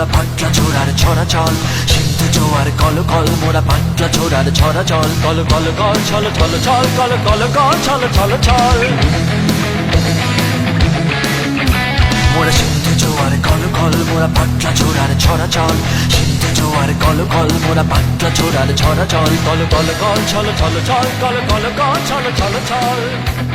মোরা পাটলা ছোড়ার ছড়া চল সিন্ধু জোয়ার কল কল, মোরা পাটলা ছোড়ার ছড়া চল কল কল কল, ছল ছল ছল, কল কল কল, ছল ছল ছল। মোরা সিন্ধু জোয়ার কল কল, মোরা পাটলা ছোড়ার ছড়া চল সিন্ধু জোয়ার কল কল, মোরা পাটলা ছোড়ার ছড়া চল কল কল কল, ছল ছল ছল, কল কল কল, ছল ছল ছল।